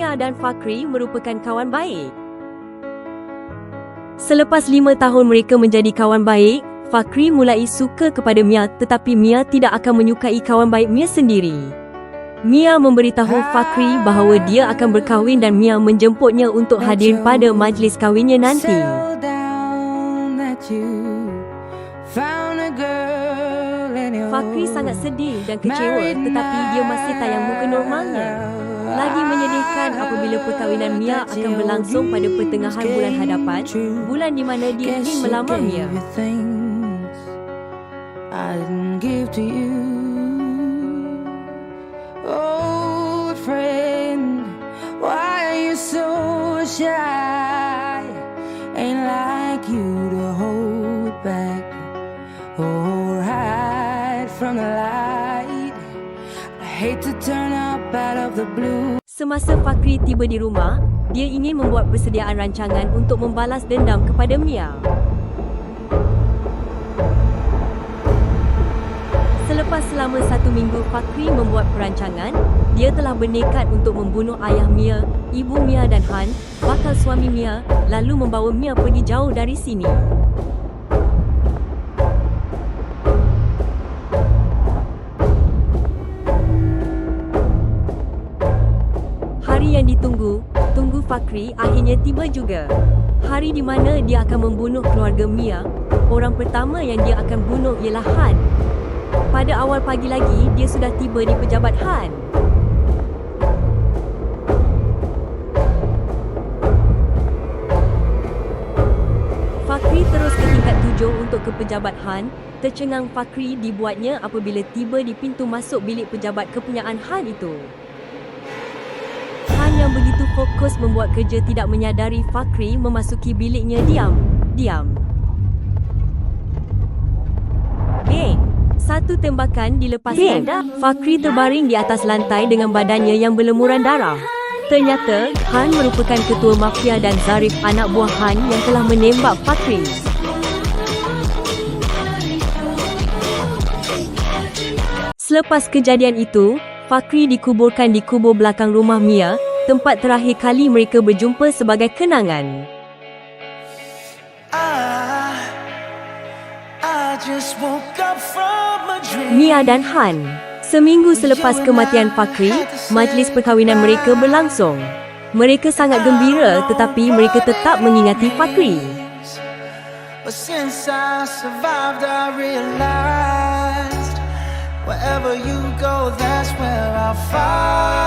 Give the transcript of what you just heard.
Mia dan Fakri merupakan kawan baik. Selepas lima tahun mereka menjadi kawan baik, Fakri mulai suka kepada Mia tetapi Mia tidak akan menyukai kawan baik Mia sendiri. Mia memberitahu Fakri bahawa dia akan berkahwin dan Mia menjemputnya untuk hadir pada majlis kahwinnya nanti. Fakri sangat sedih dan kecewa tetapi dia masih tayang muka normalnya. Lagi menyedihkan apabila perkahwinan Mia akan berlangsung pada pertengahan bulan hadapan, bulan di mana dia ingin melamar Mia. you things I didn't give to you. Old friend, why are you so shy? Ain't like you to hold back or hide from the light. Semasa Fakri tiba di rumah, dia ingin membuat persediaan rancangan untuk membalas dendam kepada Mia. Selepas selama satu minggu Fakri membuat perancangan, dia telah bernekat untuk membunuh ayah Mia, ibu Mia dan Han, bakal suami Mia, lalu membawa Mia pergi jauh dari sini. Ditunggu, tunggu Fakri akhirnya tiba juga. Hari di mana dia akan membunuh keluarga Mia. Orang pertama yang dia akan bunuh ialah Han. Pada awal pagi lagi, dia sudah tiba di pejabat Han. Fakri terus ke tingkat tujuh untuk ke pejabat Han. Tercengang Fakri dibuatnya apabila tiba di pintu masuk bilik pejabat kepunyaan Han itu. Fokus membuat kerja tidak menyadari Fakri memasuki biliknya diam. Diam. Beng! Satu tembakan dilepaskan. Fakri terbaring di atas lantai dengan badannya yang berlemuran darah. Ternyata, Han merupakan ketua mafia dan Zarif anak buah Han yang telah menembak Fakri. Selepas kejadian itu, Fakri dikuburkan di kubur belakang rumah Mia, tempat terakhir kali mereka berjumpa sebagai kenangan. Mia dan Han. Seminggu selepas kematian Fakri, majlis perkahwinan mereka berlangsung. Mereka sangat gembira tetapi mereka tetap mengingati Fakri. Wherever you go, that's where I'll find.